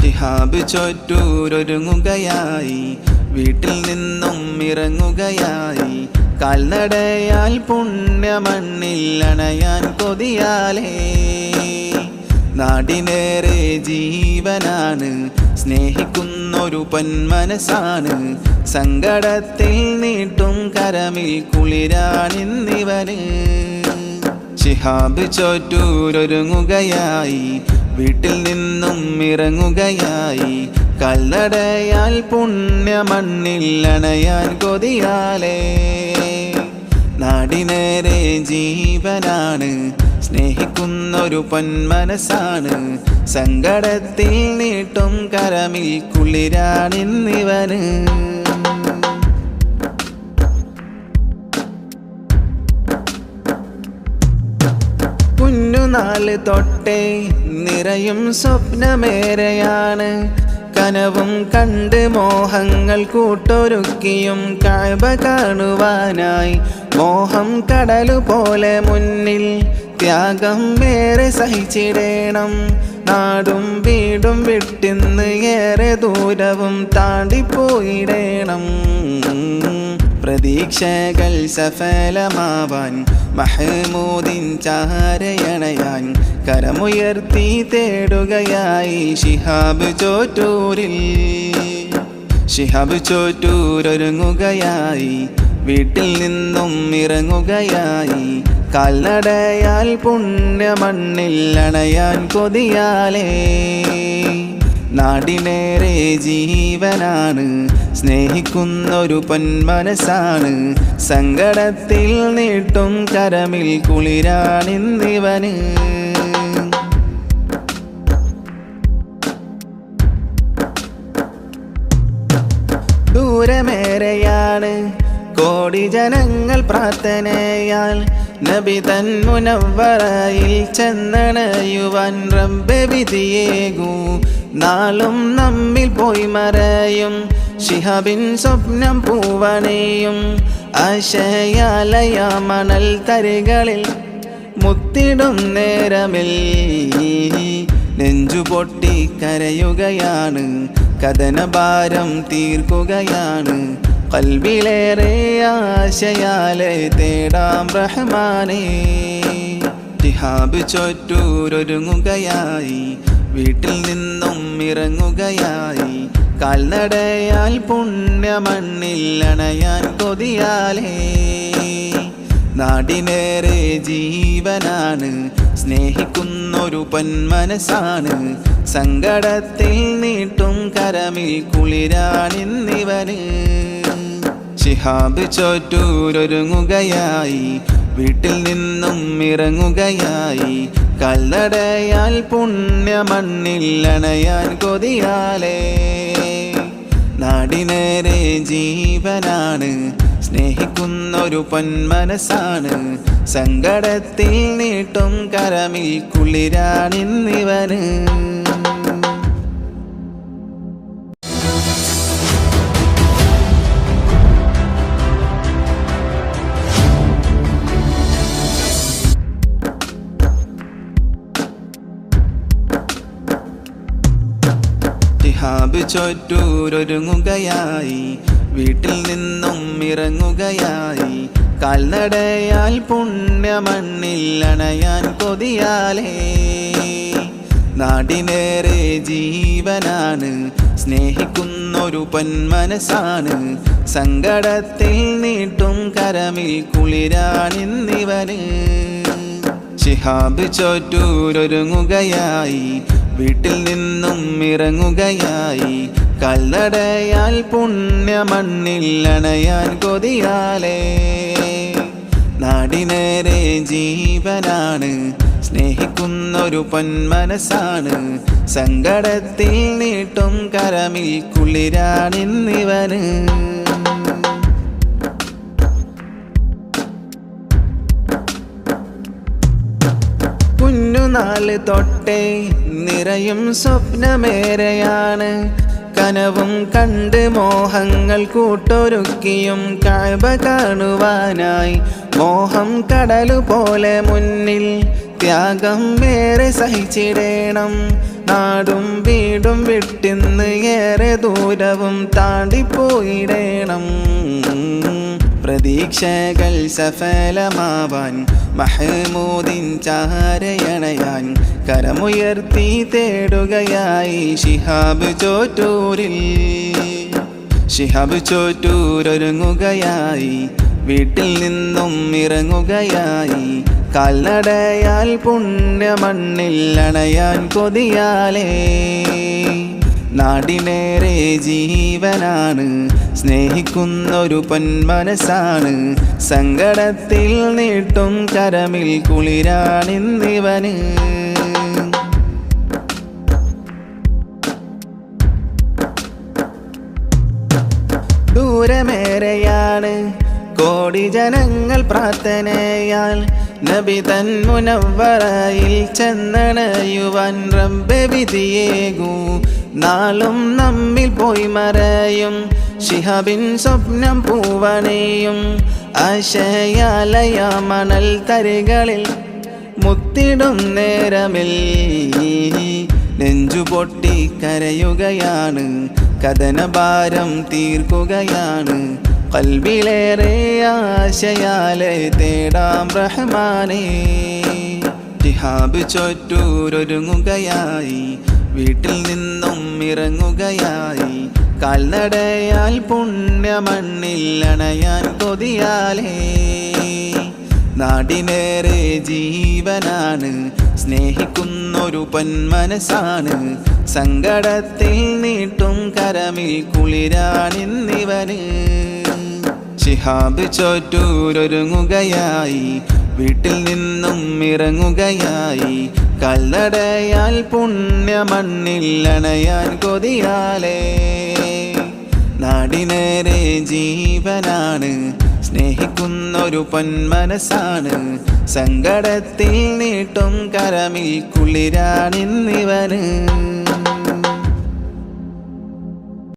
ഷിഹാബ് വീട്ടിൽ നിന്നും ഇറങ്ങുകയായി. കാൽനടയാൽ പുണ്യമണ്ണിൽ അണയാൻ കൊതിയാലേ. നാടിനേറെ ജീവനാണ് സ്നേഹിക്കുന്നൊരു മനസ്സാണ് സങ്കടത്തിൽ നീട്ടും കരമിൽ കുളിരാണിന്നിവന് ശിഹാബ് ചോറ്റൂരൊരുങ്ങുകയായി വീട്ടിൽ നിന്നും ഇറങ്ങുകയായി. കല്ലടയാൽ പുണ്യമണ്ണിൽ അണയാൻ കൊതിയാലേ. നാടിനേരെ ജീവനാണ്. സ്നേഹിക്കുന്നൊരു പൊന്മനസ്സാണ്. സങ്കടത്തിൽ നീട്ടും കരമിൽ കുളിരാണിന്നിവന്. കുഞ്ഞുനാൾ തൊട്ടേ നിറയും സ്വപ്നമേറെയാണ്. കനവും കണ്ട് മോഹങ്ങൾ കൂട്ടൊരുക്കിയും കാഴ്വ കാണുവാനായി. മോഹം കടലു പോലെ മുന്നിൽ ത്യാഗം വേറെ സഹിച്ചിടേണം. നാടും വീടും വിട്ടിന്ന് ഏറെ ദൂരവും താണ്ടിപ്പോയിടേണം. പ്രതീക്ഷകൾ സഫലമാവാൻ മഹമൂദിൻ ചാരയണയാൻ കരമുയർത്തി തേടുകയായി ഷിഹാബ് ചോറ്റൂരിൽ. ഷിഹാബ് ചോറ്റൂരൊരുങ്ങുകയായി വീട്ടിൽ നിന്നും ഇറങ്ങുകയായി കാൽനടയാൽ അണയാൻ കൊതിയാലേ. നാടിനേറെ ജീവനാണ് സ്നേഹിക്കുന്നൊരു പൊന്മനസ്സാണ്. സങ്കടത്തിൽ നീട്ടും കരമിൽ കുളിരാണിന്നിവന്. ദൂരമേറെയാണ് കോടി ജനങ്ങൾ പ്രാർത്ഥനയാൽ നബി തൻ മുനവറയിൽ ചെന്നണയുവാൻ റബ്ബെ വിധിയേകൂ. നാളും നമ്മിൽ പോയി മറയും. ഷിഹാബിൻ സ്വപ്നം പൂവണയും. ആശയാലയ മണൽ തരികളിൽ മുത്തിടും നേരമിൽ. നെഞ്ചു പൊട്ടി കരയുകയാണ്. കഥനഭാരം തീർക്കുകയാണ്. കൽവിലേറെ ആശയാലെ തേടാം റഹ്മാനേ. ഷിഹാബ് ചൊറ്റൂരൊരുങ്ങുകയായി വീട്ടിൽ നിന്നും ഇറങ്ങുകയായി. കാൽനടയാൽ പുണ്യമണ്ണിൽ അണയാൻ കൊതിയാലേ. നാടിനേറെ ജീവനാണ് സ്നേഹിക്കുന്നൊരു പൊന്മനസ്സാണ്. സങ്കടത്തിൽ നീട്ടും കരമിൽ കുളിരാണിന്നിവന് ശിഹാബ് ചോറ്റൂരൊരുങ്ങുകയായി. വീട്ടിൽ നിന്നും ഇറങ്ങുകയായി. കല്ലടയാൽ പുണ്യമണ്ണിൽ അണയാൻ കൊതിയാലേ. നാടിനേരെ ജീവനാണ്. സ്നേഹിക്കുന്ന ഒരു പൊന്മനസ്സാണ്. സങ്കടത്തിൽ നീട്ടും കരമിൽ കുളിരാണിന്നിവന് ഷിഹാബ് ചൊറ്റൂരൊരുങ്ങുകയായി വീട്ടിൽ നിന്നും ഇറങ്ങുകയായി. കാൽനടയാൽ പുണ്യമണ്ണിൽ അണയാൻ കൊതിയാലേ. നാടിനേറെ ജീവനാണ് സ്നേഹിക്കുന്നൊരു പൊന്മനസ്സാണ്. സങ്കടത്തിൽ നീട്ടും കരമിൽ കുളിരാണിന്നിവന്. ഷിഹാബ് ചോറ്റൂരൊരുങ്ങുകയായി വീട്ടിൽ നിന്നും ഇറങ്ങുകയായി. കല്ലടയാൽ പുണ്യമണ്ണിൽ അണയാൻ കൊതിയാലേ. നാടിനേരെ ജീവനാണ്. സ്നേഹിക്കുന്നൊരു പൊന്മനസ്സാണ്. സങ്കടത്തിൽ നീട്ടും കരമിൽ കുളിരാണിന്നിവന് കുഞ്ഞുനാൾ തൊട്ടേ നിറയും സ്വപ്നമേറെയാണ്. കനവും കണ്ട് മോഹങ്ങൾ കൂട്ടൊരുക്കിയും കാഴ്ബ കാണുവാനായി. മോഹം കടലു പോലെ മുന്നിൽ ത്യാഗം വേറെ സഹിച്ചിടേണം. നാടും വീടും വിട്ടിന്ന് ഏറെ ദൂരവും താണ്ടിപ്പോയിടേണം. പ്രതീക്ഷകൾ സഫലമാവാൻ മഹമൂദിൻ ചാരയണയാൻ കരമുയർത്തി തേടുകയായി ശിഹാബ് ചോറ്റൂരിൽ. ശിഹാബ് ചോറ്റൂരൊരുങ്ങുകയായി വീട്ടിൽ നിന്നും ഇറങ്ങുകയായി കാൽനടയാൽ പുണ്യമണ്ണിൽ അണയാൻ കൊതിയാലേ. നാടിനേറെ ജീവനാണ്. സ്നേഹിക്കുന്നൊരു പൊന്മനസ്സാണ്. സങ്കടത്തിൽ നീട്ടും കരമിൽ കുളിരാണിന്നിവന്. ദൂരമേറെയാണ് കോടി ജനങ്ങൾ പ്രാർത്ഥനയാൽ നബി തൻ മുനവറയിൽ ചെന്നണയുവാൻ റബ്ബെ വിധിയേകൂ. നാളും നമ്മിൽ പോയി മറയും. ശിഹാബിൻ സ്വപ്നം പൂവണയും. ആശയാലയ മണൽ തരികളിൽ മുത്തിടും നേരമിൽ. നെഞ്ചു പൊട്ടി കരയുകയാണ്. കഥനഭാരം തീർക്കുകയാണ്. കൽവിലേറെ ആശയാലെ തേടാം റഹ്മാനേ. ജിഹാബ് ചൊറ്റൂരൊരുങ്ങുകയായി വീട്ടിൽ നിന്നും ഇറങ്ങുകയായി. കാൽനടയാൽ പുണ്യമണ്ണിൽ അണയാൻ കൊതിയാലേ. നാടിനേറെ ജീവനാണ് സ്നേഹിക്കുന്നൊരു പൊന്മനസ്സാണ്. സങ്കടത്തിൽ നീട്ടും കരമിൽ കുളിരാണിന്നിവന് ശിഹാബ് ചോറ്റൂരൊരുങ്ങുകയായി. വീട്ടിൽ നിന്നും ഇറങ്ങുകയായി. കല്ലടയാൽ പുണ്യമണ്ണിൽ അണയാൻ കൊതിയാലേ. നാടിനേറെ ജീവനാണ്. സ്നേഹിക്കുന്നൊരു പൊന്മനസ്സാണ്. സങ്കടത്തിൽ നീട്ടും കരമിൽ കുളിരാണിന്നിവന്